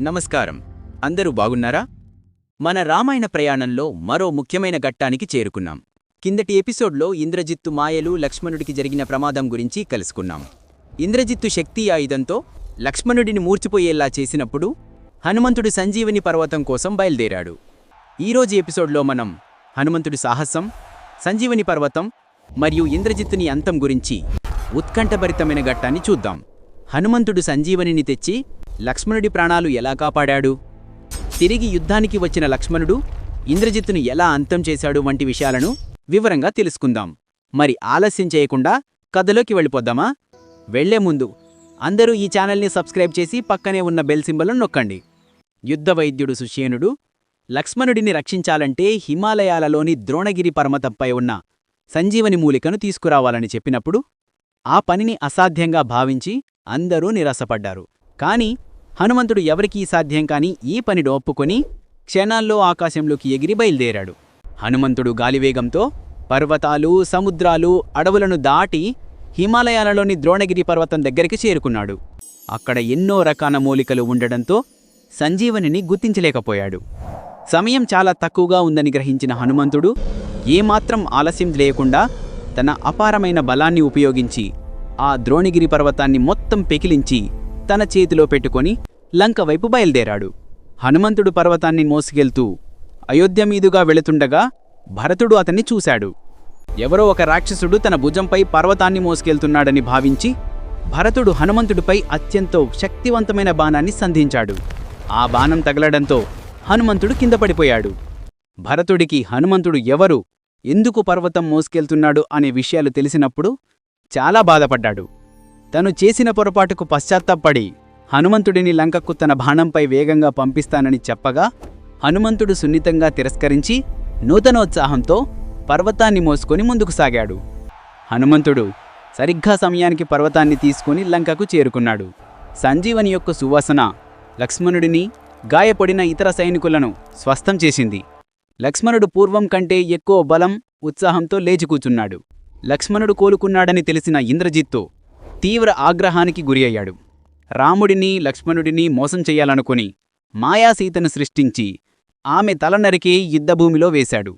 నమస్కారం. అందరూ బాగున్నారా? మన రామాయణ ప్రయాణంలో మరో ముఖ్యమైన ఘట్టానికి చేరుకున్నాం. కిందటి ఎపిసోడ్లో ఇంద్రజిత్తు మాయలు లక్ష్మణుడికి జరిగిన ప్రమాదం గురించి కలుసుకున్నాం. ఇంద్రజిత్తు శక్తి ఆయుధంతో లక్ష్మణుడిని మూర్చిపోయేలా చేసినప్పుడు హనుమంతుడు సంజీవని పర్వతం కోసం బయలుదేరాడు. ఈరోజు ఎపిసోడ్లో మనం హనుమంతుడి సాహసం సంజీవని పర్వతం మరియు ఇంద్రజిత్తుని అంతం గురించి ఉత్కంఠభరితమైన ఘట్టాన్ని చూద్దాం. హనుమంతుడు సంజీవనిని తెచ్చి లక్ష్మణుడి ప్రాణాలు ఎలా కాపాడాడు? తిరిగి యుద్ధానికి వచ్చిన లక్ష్మణుడు ఇంద్రజిత్తును ఎలా అంతం చేశాడు వంటి విషయాలను వివరంగా తెలుసుకుందాం. మరి ఆలస్యం చేయకుండా కథలోకి వెళ్ళిపోద్దామా? వెళ్ళే ముందు అందరూ ఈ ఛానల్ని సబ్స్క్రైబ్ చేసి పక్కనే ఉన్న బెల్ సింబల్ను నొక్కండి. యుద్ధ వైద్యుడు సుషేనుడు లక్ష్మణుడిని రక్షించాలంటే హిమాలయాలలోని ద్రోణగిరి పర్వతంపై ఉన్న సంజీవని మూలికను తీసుకురావాలని చెప్పినప్పుడు ఆ పనిని అసాధ్యంగా భావించి అందరూ నిరాశపడ్డారు. కాని హనుమంతుడు ఎవరికీ సాధ్యం కాని ఈ పనిని ఒప్పుకొని క్షణాల్లో ఆకాశంలోకి ఎగిరి బయలుదేరాడు. హనుమంతుడు గాలివేగంతో పర్వతాలు సముద్రాలు అడవులను దాటి హిమాలయాలలోని ద్రోణగిరి పర్వతం దగ్గరికి చేరుకున్నాడు. అక్కడ ఎన్నో రకాల మూలికలు ఉండడంతో సంజీవనిని గుర్తించలేకపోయాడు. సమయం చాలా తక్కువగా ఉందని గ్రహించిన హనుమంతుడు ఏమాత్రం ఆలస్యం లేకుండా తన అపారమైన బలాన్ని ఉపయోగించి ఆ ద్రోణగిరి పర్వతాన్ని మొత్తం పెకిలించి తన చేతిలో పెట్టుకొని లంక వైపు బయలుదేరాడు. హనుమంతుడు పర్వతాన్ని మోసుకెళ్తూ అయోధ్య మీదుగా వెళుతుండగా భరతుడు అతన్ని చూశాడు. ఎవరో ఒక రాక్షసుడు తన భుజంపై పర్వతాన్ని మోసుకెళ్తున్నాడని భావించి భరతుడు హనుమంతుడిపై అత్యంత శక్తివంతమైన బాణాన్ని సంధించాడు. ఆ బాణం తగలడంతో హనుమంతుడు కింద పడిపోయాడు. భరతుడికి హనుమంతుడు ఎవరు ఎందుకు పర్వతం మోసుకెళ్తున్నాడు అనే విషయాలు తెలిసినప్పుడు చాలా బాధపడ్డాడు. తను చేసిన పొరపాటుకు పశ్చాత్తాపడి హనుమంతుడిని లంకకు తన బాణంపై వేగంగా పంపిస్తానని చెప్పగా హనుమంతుడు సున్నితంగా తిరస్కరించి నూతనోత్సాహంతో పర్వతాన్ని మోసుకొని ముందుకు సాగాడు. హనుమంతుడు సరిగ్గా సమయానికి పర్వతాన్ని తీసుకుని లంకకు చేరుకున్నాడు. సంజీవని యొక్క సువాసన లక్ష్మణుడిని గాయపడిన ఇతర సైనికులను స్వస్థం చేసింది. లక్ష్మణుడు పూర్వం కంటే ఎక్కువ బలం ఉత్సాహంతో లేచి కూచున్నాడు లక్ష్మణుడు కోలుకున్నాడని తెలిసిన ఇంద్రజిత్తు తీవ్ర ఆగ్రహానికి గురి అయ్యాడు రాముడిని లక్ష్మణుడిని మోసం చెయ్యాలనుకుని మాయాసీతను సృష్టించి ఆమె తల నరికి యుద్ధభూమిలో వేశాడు.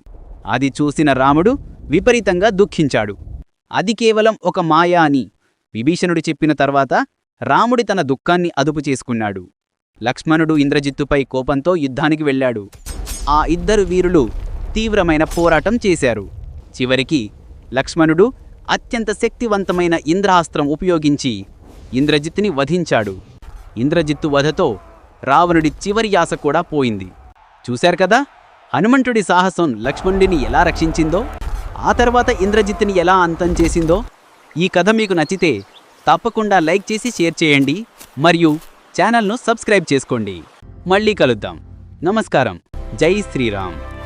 అది చూసిన రాముడు విపరీతంగా దుఃఖించాడు. అది కేవలం ఒక మాయా అని విభీషణుడు చెప్పిన తర్వాత రాముడి తన దుఃఖాన్ని అదుపు చేసుకున్నాడు. లక్ష్మణుడు ఇంద్రజిత్తుపై కోపంతో యుద్ధానికి వెళ్ళాడు. ఆ ఇద్దరు వీరులు తీవ్రమైన పోరాటం చేశారు. చివరికి లక్ష్మణుడు అత్యంత శక్తివంతమైన ఇంద్రాస్త్రం ఉపయోగించి ఇంద్రజిత్తుని వధించాడు. ఇంద్రజిత్తు వధతో రావణుడి చివరి యాస కూడా పోయింది. చూశారు కదా? హనుమంతుడి సాహసం లక్ష్మణుడిని ఎలా రక్షించిందో? ఆ తర్వాత ఇంద్రజిత్తుని ఎలా అంతం చేసిందో? ఈ కథ మీకు నచ్చితే తప్పకుండా లైక్ చేసి షేర్ చేయండి మరియు ఛానల్ను సబ్స్క్రైబ్ చేసుకోండి. మళ్ళీ కలుద్దాం. నమస్కారం. జై శ్రీరామ్.